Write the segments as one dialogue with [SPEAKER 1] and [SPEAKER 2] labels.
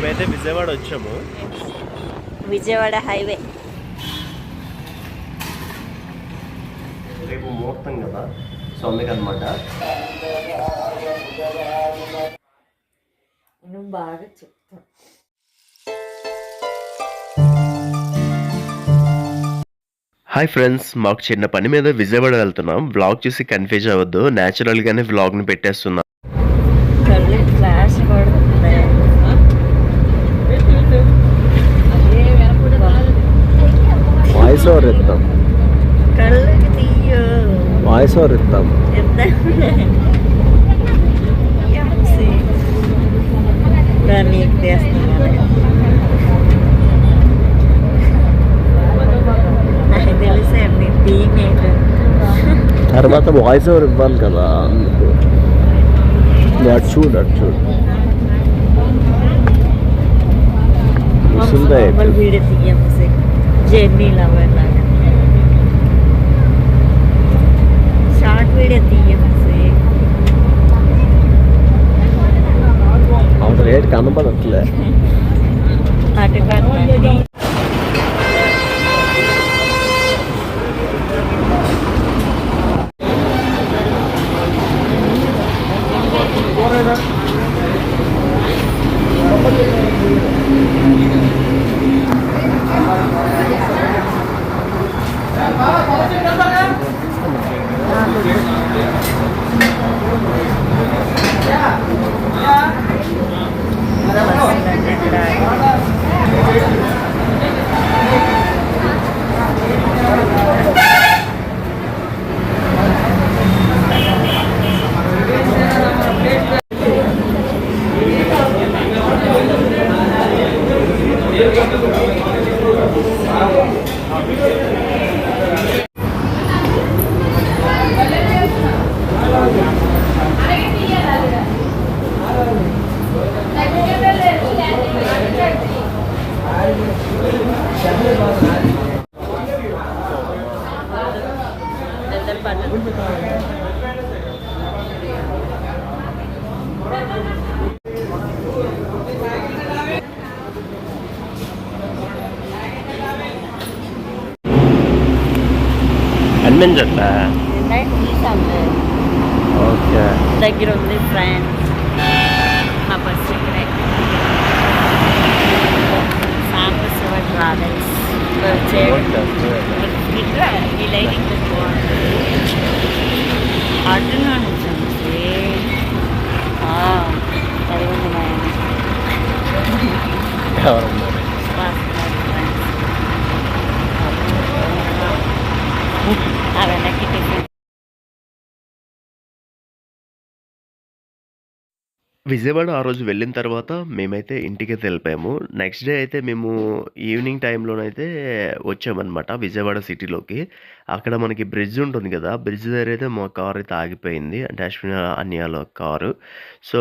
[SPEAKER 1] మేమైతే విజయవాడ వచ్చాము.
[SPEAKER 2] విజయవాడ హైవే.
[SPEAKER 1] రేపు ముహూర్తం కదా? సో అందుకనమాట
[SPEAKER 2] నువ్వు బాగా చెప్తావు.
[SPEAKER 1] హాయ్ ఫ్రెండ్స్ మాకు చిన్న పని మీద విజయవాడ వెళ్తున్నాం. వ్లాగ్ చూసి కన్ఫ్యూజ్ అవ్వద్దు. న్యాచురల్ గానే వ్లాగ్ని పెట్టేస్తున్నాం
[SPEAKER 2] ఫ్లాష్ పడుతుంది
[SPEAKER 1] వాయిస్ ఓవర్ ఇద్దాం
[SPEAKER 2] కళ్ళకి తీయు
[SPEAKER 1] వాయిస్ ఓవర్ ఇద్దాం
[SPEAKER 2] నీకు తీస్తున్నాను నాకు తెలిసే మీ టీమేట్
[SPEAKER 1] తర్వాత వాయిస్ ఓవర్ ఇవ్వాలి కదా. అందుకు అటు చూడు అటు చూడు.
[SPEAKER 2] తీయము జర్నీ లవర్
[SPEAKER 1] అనిపించట్లే ఓకే
[SPEAKER 2] దగ్గర ఉంది ఫ్రెండ్స్ మా బస్ ఇక్కడే సాంబశివ ట్రావెల్స్ ఇట్లా ఈ లైటింగ్ అటుగా నుంచి అది ఉంది మా ఆ వెనక్కి
[SPEAKER 1] విజయవాడ ఆ రోజు వెళ్ళిన తర్వాత మేమైతే ఇంటికి వెళ్ళిపోయాము. నెక్స్ట్ డే అయితే మేము ఈవినింగ్ టైంలోనైతే వచ్చామన్నమాట విజయవాడ సిటీలోకి అక్కడ మనకి బ్రిడ్జ్ ఉంటుంది కదా బ్రిడ్జ్ దగ్గర అయితే మా కార్ అయితే ఆగిపోయింది. అంటే అశ్విని అన్యాల కారు సో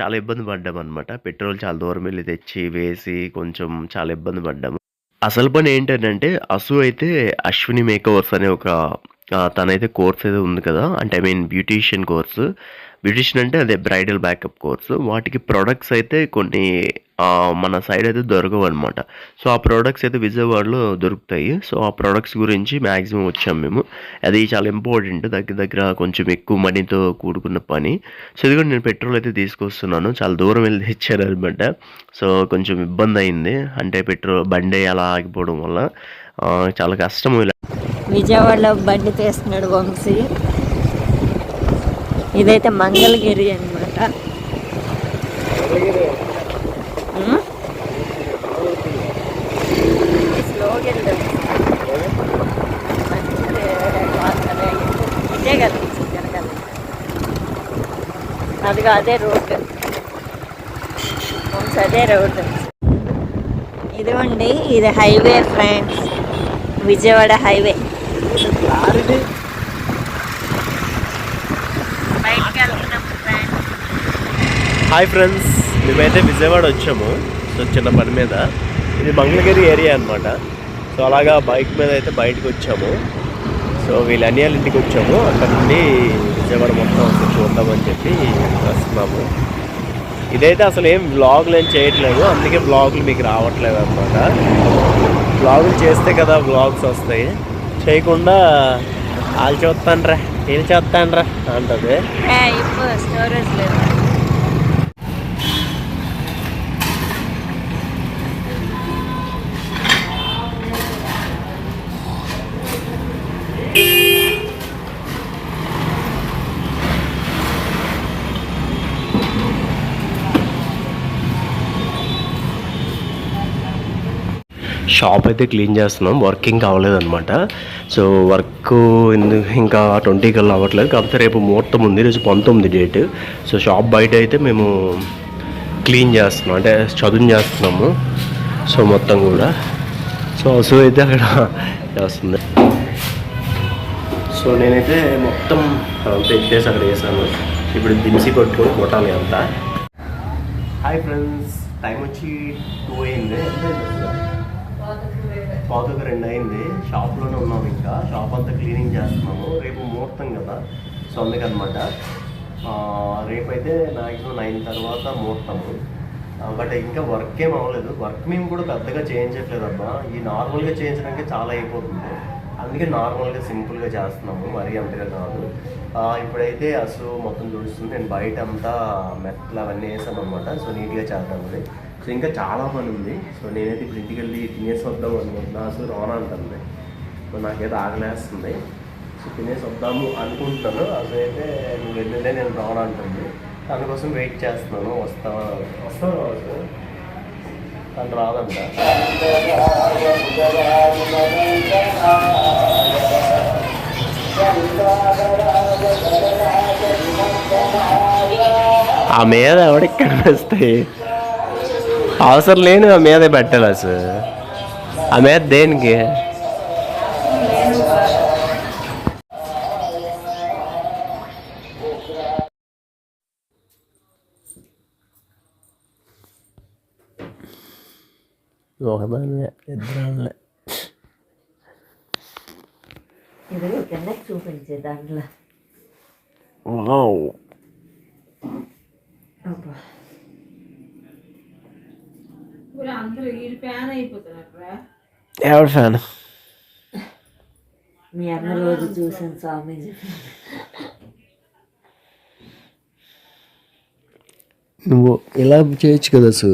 [SPEAKER 1] చాలా ఇబ్బంది పడ్డాం అనమాట పెట్రోల్ చాలా దూరం వెళ్ళి తెచ్చి వేసి కొంచెం చాలా ఇబ్బంది పడ్డాము. అసలు పని ఏంటంటే అసు అయితే అశ్విని మేకవర్స్ అనే ఒక తనైతే కోర్స్ అయితే ఉంది కదా అంటే I mean beautician course beautician అంటే అదే బ్రైడల్ బ్యాకప్ కోర్సు వాటికి ప్రొడక్ట్స్ అయితే కొన్ని మన సైడ్ అయితే దొరకవు అనమాట సో ఆ ప్రొడక్ట్స్ అయితే విజయవాడలో దొరుకుతాయి. సో ఆ ప్రొడక్ట్స్ గురించి మ్యాక్సిమం వచ్చాం మేము. అది చాలా ఇంపార్టెంట్ దగ్గర దగ్గర కొంచెం ఎక్కువ మనీతో కూడుకున్న పని. సో ఇది కూడా నేను పెట్రోల్ అయితే తీసుకొస్తున్నాను. చాలా దూరం వెళ్ళి తెచ్చారు అనమాట సో కొంచెం ఇబ్బంది అయింది. అంటే పెట్రోల్ బండి అలా ఆగిపోవడం వల్ల చాలా కష్టం. ఇలా
[SPEAKER 2] విజయవాడలో బండి తీస్తున్నాడు వంశీ. ఇదైతే మంగళగిరి అనమాట ఇదే అదిగా అదే రోడ్డు. వంశీ అదే రోడ్డు. ఇదిగోండి ఇది హైవే ఫ్రెండ్స్. విజయవాడ హైవే బయటికి వెళ్తున్నాం ఫ్రెండ్స్
[SPEAKER 1] హాయ్ ఫ్రెండ్స్ మేమైతే విజయవాడ వచ్చాము. సో చిన్న పని మీద. ఇది మంగళగిరి ఏరియా అనమాట సో అలాగా బైక్ మీద అయితే బయటకు వచ్చాము. సో వీళ్ళ అనియాల ఇంటికి వచ్చాము. అక్కడ నుండి విజయవాడ మొత్తం చూద్దామని చెప్పి వస్తున్నాము. ఇదైతే అసలు ఏం వ్లాగులు ఏం చేయట్లేదు. అందుకే వ్లాగులు మీకు రావట్లేదు అనమాట వ్లాగులు చేస్తే కదా వ్లాగ్స్ వస్తాయి. చేయకుండా వాళ్ళు చూస్తానరా? వీళ్ళు చూస్తానరా అంటది షాప్ అయితే క్లీన్ చేస్తున్నాం. వర్కింగ్ అవ్వలేదు అనమాట సో వర్క్ ఇంకా ట్వంటీ కల్లా అవ్వట్లేదు. కాకపోతే రేపు ముహూర్తం ఉంది. రేపు పంతొమ్మిది డేట్ సో షాప్ బయట అయితే మేము క్లీన్ చేస్తున్నాం. అంటే చదువు చేస్తున్నాము. సో మొత్తం కూడా. సో సో అయితే అక్కడ చేస్తుంది. సో నేనైతే మొత్తం పెట్టేసి అక్కడ వేసాను ఇప్పుడు దించి కొట్టుకొని కొట్టాలి అంతా. హాయ్ ఫ్రెండ్స్ టైం వచ్చి టూ అయింది. పాతకు రెండు అయింది. షాప్లోనే ఉన్నాం ఇంకా. షాప్ అంతా క్లీనింగ్ చేస్తున్నాము. రేపు ముహూర్తం కదా. సో అందుకనమాట. రేపు అయితే మ్యాక్సిమం నైన్ తర్వాత ముహూర్తము బట్ ఇంకా వర్క్ ఏం అవ్వలేదు. వర్క్ మేము కూడా పెద్దగా చేయించట్లేదు అబ్బా. ఈ నార్మల్గా చేయించడానికి చాలా అయిపోతుంది. అందుకే నార్మల్గా సింపుల్గా చేస్తున్నాము. మరీ అంతగా కాదు. ఇప్పుడైతే అసలు మొత్తం తుడుస్తుంది నేను బయట అంతా మెట్లు అవన్నీ వేసాను అనమాట సో నీట్గా చేద్దామని. సో ఇంకా చాలా పని ఉంది. సో నేనైతే ఇప్పుడు ఇంటికి వెళ్ళి తినేసి వద్దాం అనుకుంటున్నా. అసలు రానా అంటుంది సో నాకైతే ఆగలేస్తుంది సో తినేసి వద్దాము అనుకుంటున్నాను. అసలు అయితే నువ్వు వెళ్ళలే నేను రానా అంటుంది. దానికోసం వెయిట్ చేస్తున్నాను. వస్తావా వస్తాను అసలు తను రాదంట. ఆ మీద ఎవడికి కనిపిస్తాయి? అవసరం లేని ఆ మీదే పెట్టాలి అసలు ఆ మీద దేనికి ఒకదానివే ఇద్దరు
[SPEAKER 2] ఇది కిందకి చూపించే దాంట్లో
[SPEAKER 1] వావ్
[SPEAKER 2] అబ్బా.
[SPEAKER 3] ఇప్పుడు అందరూ వీళ్ళు ఫ్యాన్ అయిపోతున్నారు
[SPEAKER 1] ఎవరి ఫ్యాన్
[SPEAKER 2] మీ అన్న రోజు చూసాను స్వామీజీ
[SPEAKER 1] నువ్వు ఇలా చేయొచ్చు కదా సు.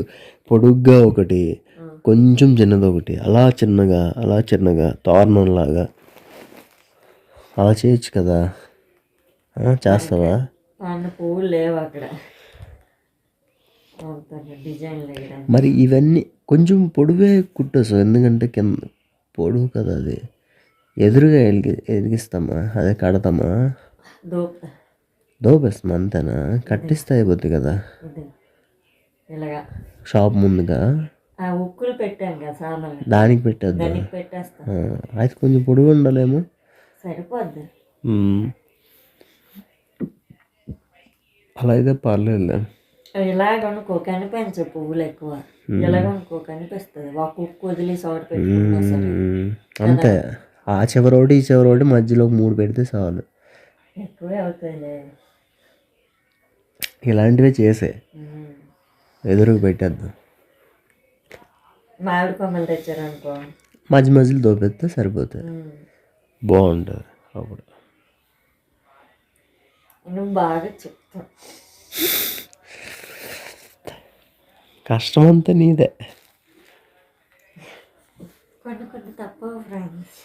[SPEAKER 1] పొడుగ్గా ఒకటి కొంచెం చిన్నది ఒకటి అలా చిన్నగా అలా చిన్నగా తోరణంలాగా అలా చేయొచ్చు కదా. చేస్తావా?
[SPEAKER 2] అన్న పువ్వులు లేవు అక్కడ.
[SPEAKER 1] మరి ఇవన్నీ కొంచెం పొడువే కుట్టసు ఎందుకంటే కింద పొడువు కదా అది. ఎదురుగా ఎలిగి ఎదిగిస్తామా అదే కడతామా? దోపేస్తామా అంతేనా? కట్టిస్తే అయిపోద్ది కదా. షాప్ ముందుగా.
[SPEAKER 2] ఉక్కులు పెట్టాం కదా
[SPEAKER 1] దానికి పెట్టేద్దాం? అయితే కొంచెం పొడుగు ఉండాలేమో.
[SPEAKER 2] సరిపోద్ది.
[SPEAKER 1] అలా అయితే పర్లేదు
[SPEAKER 2] ఇలాగ అనుకో కనిపించవు పువ్వులు ఎక్కువ. ఇలాగ అనుకో కనిపిస్తుంది ఒక ఉక్కు వదిలి సోట పెట్టుకున్నా సరే.
[SPEAKER 1] మ్మ్. అంతే ఆ చివరోటి ఈ చివరోటి మధ్యలో మూడు పెడితే చాలు.
[SPEAKER 2] ఎక్కువే అవుతాయిలే.
[SPEAKER 1] ఇలాంటివే చేసే. ఎదురుకు పెట్టేద్దాం.
[SPEAKER 2] మామిడి కొమ్మలు తెచ్చారనుకో.
[SPEAKER 1] మధ్య మధ్యలో దోపెడితే సరిపోతుంది. బాగుంటుంది అప్పుడు.
[SPEAKER 2] నువ్వు బాగా చెప్తావు.
[SPEAKER 1] కష్టం అంతా నీదే
[SPEAKER 2] కొన్ని కొన్ని తప్పవు ఫ్రెండ్స్